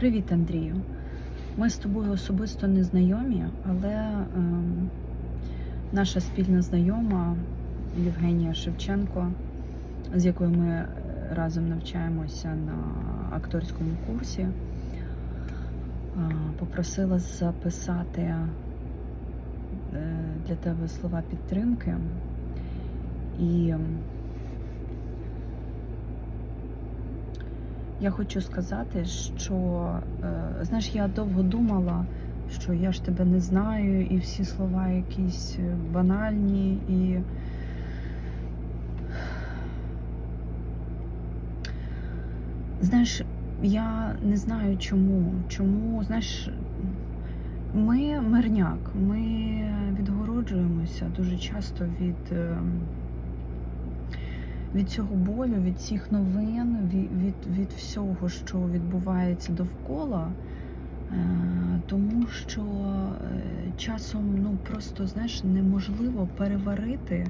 Привіт, Андрію. Ми з тобою особисто не знайомі, але ем, наша спільна знайома Євгенія Шевченко, з якою ми е, разом навчаємося на акторському курсі, е, попросила записати е, для тебе слова підтримки. І Я хочу сказати, що е, знаєш, я довго думала, що я ж тебе не знаю, і всі слова якісь е, банальні і. Знаєш, я не знаю чому. Чому, знаєш, ми мирняк, ми відгороджуємося дуже часто від. Від цього болю, від цих новин, від, від, від всього, що відбувається довкола, е, тому що е, часом ну просто знаєш неможливо переварити.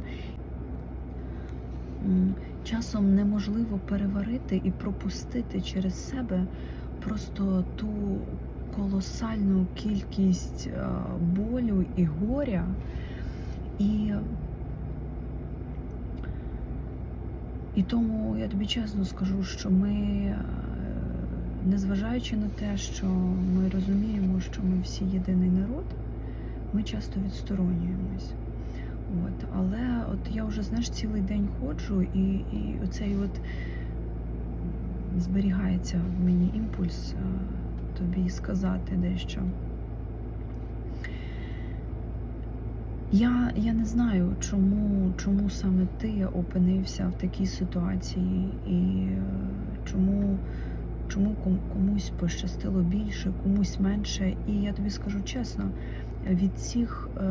Часом неможливо переварити і пропустити через себе просто ту колосальну кількість е, болю і горя. І І тому я тобі чесно скажу, що ми, е, незважаючи на те, що ми розуміємо, що ми всі єдиний народ, ми часто відсторонюємось. От. Але от я вже знаєш цілий день ходжу, і, і оцей от зберігається в мені імпульс е, тобі сказати дещо. Я, я не знаю, чому, чому саме ти опинився в такій ситуації, і е, чому, чому ком- комусь пощастило більше, комусь менше. І я тобі скажу чесно, від цих, е,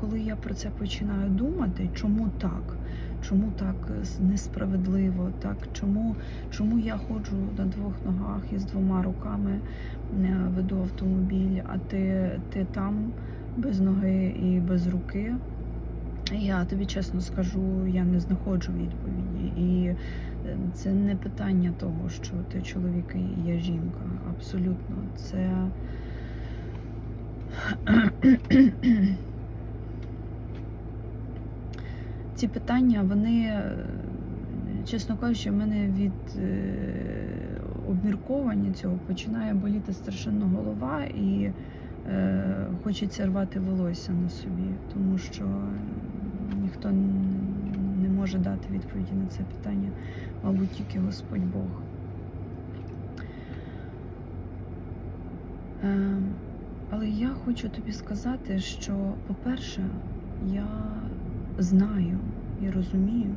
коли я про це починаю думати, чому так? Чому так несправедливо? Так, чому, чому я ходжу на двох ногах і з двома руками е, веду автомобіль, а ти, ти там без ноги і без руки. Я тобі чесно скажу, я не знаходжу відповіді. І е, це не питання того, що ти чоловік і я жінка. Абсолютно. Це. Ці питання, вони, е, чесно кажучи, в мене від е, обмірковання цього починає боліти страшенно голова і хочеться рвати волосся на собі, тому що ніхто не може дати відповіді на це питання, мабуть, тільки Господь Бог. Е, але я хочу тобі сказати, що, по-перше, я знаю і розумію,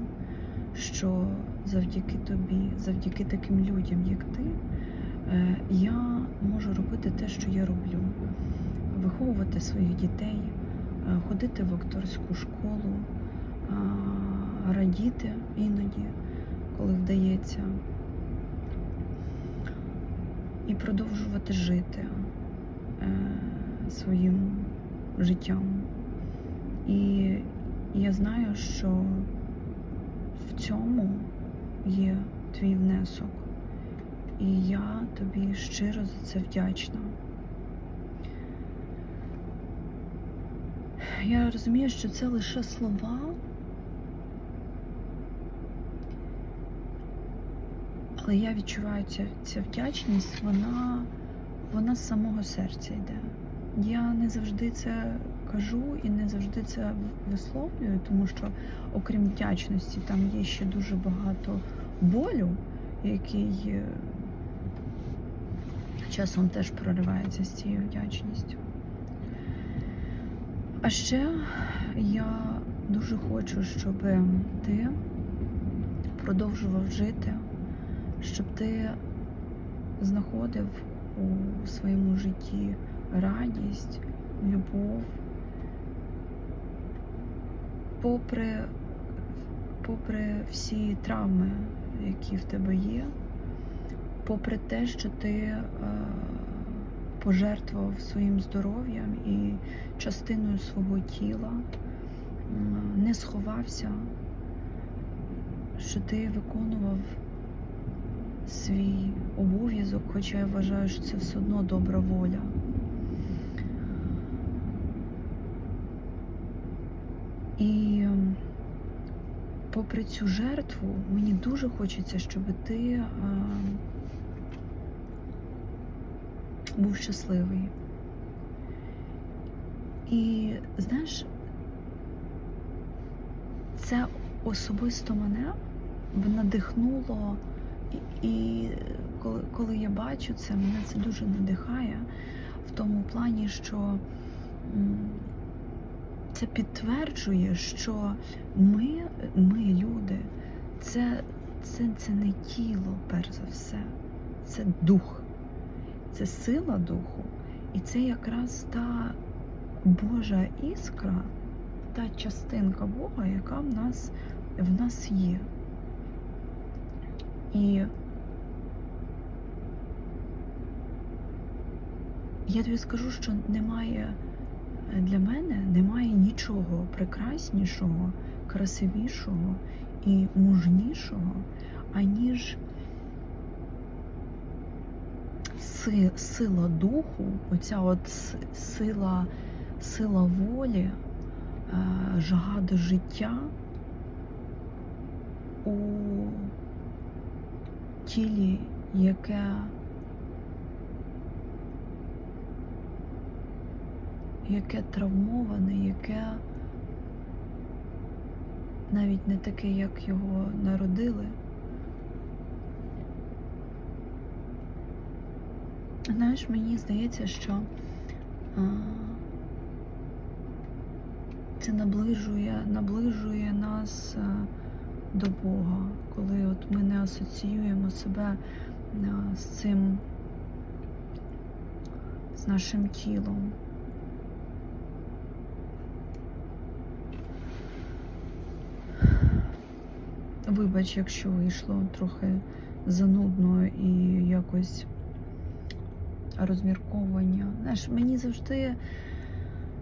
що завдяки тобі, завдяки таким людям, як ти, е, я можу робити те, що я роблю виховувати своїх дітей, е, ходити в акторську школу, е, радіти іноді, коли вдається, і продовжувати жити е, своїм життям. І я знаю, що в цьому є твій внесок. І я тобі щиро за це вдячна. Я розумію, що це лише слова, але я відчуваю ця, ця вдячність, вона, вона з самого серця йде. Я не завжди це кажу і не завжди це висловлюю, тому що, окрім вдячності, там є ще дуже багато болю, який е, часом теж проривається з цією вдячністю. А ще я дуже хочу, щоб ти продовжував жити, щоб ти знаходив у своєму житті радість, любов, попри, попри всі травми, які в тебе є, попри те, що ти е, пожертвував своїм здоров'ям і частиною свого тіла, не сховався, що ти виконував свій обов'язок, хоча я вважаю, що це все одно добра воля. І ем, попри цю жертву, мені дуже хочеться, щоб ти е, був щасливий. І знаєш, це особисто мене надихнуло, і, і коли, коли я бачу це, мене це дуже надихає в тому плані, що це підтверджує, що ми, ми люди, це, це, це не тіло, перш за все, це дух, це сила духу. І це якраз та Божа іскра, та частинка Бога, яка в нас, в нас є. І я тобі скажу, що немає для мене немає нічого прекраснішого, красивішого і мужнішого, аніж си- сила духу, оця от сила, сила волі, е, жага до життя у тілі, яке яке травмоване, яке навіть не таке, як його народили. Знаєш, мені здається, що а, це наближує, наближує нас а, до Бога, коли от ми не асоціюємо себе а, з цим, з нашим тілом. Вибач, якщо вийшло трохи занудно і якось розмірковування. Знаєш, мені завжди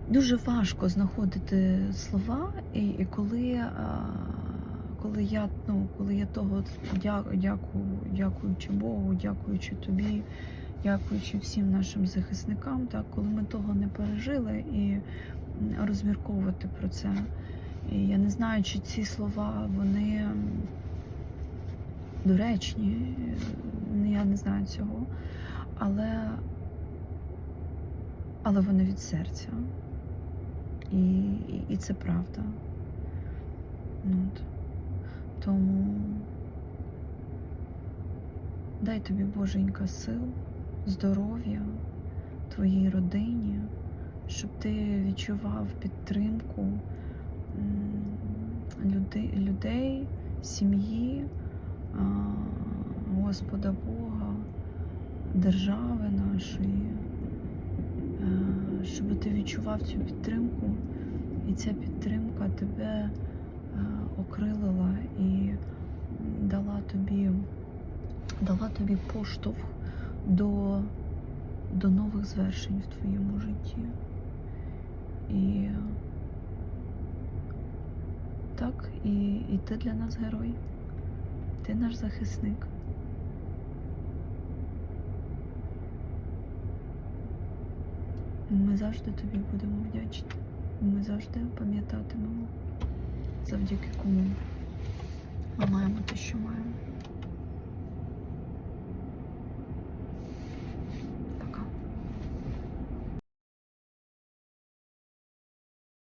дуже важко знаходити слова, і, і коли, а, коли я ну, коли я того дя, дякую, дякуючи Богу, дякуючи тобі, дякуючи всім нашим захисникам, так, коли ми того не пережили і розмірковувати про це. І я не знаю, чи ці слова вони доречні, я не знаю цього, але, але вони від серця. І, і, і це правда. Ну, от. Тому дай тобі Боженька сил, здоров'я твоїй родині, щоб ти відчував підтримку людей, людей сім'ї, Господа Бога, держави нашої, е, щоб ти відчував цю підтримку, і ця підтримка тебе е, окрилила і дала тобі, дала тобі поштовх до, до нових звершень в твоєму житті. І так, і, і ти для нас герой. Ти наш захисник. Ми завжди тобі будемо вдячні. Ми завжди пам'ятатимемо, завдяки кому ми маємо те, що маємо.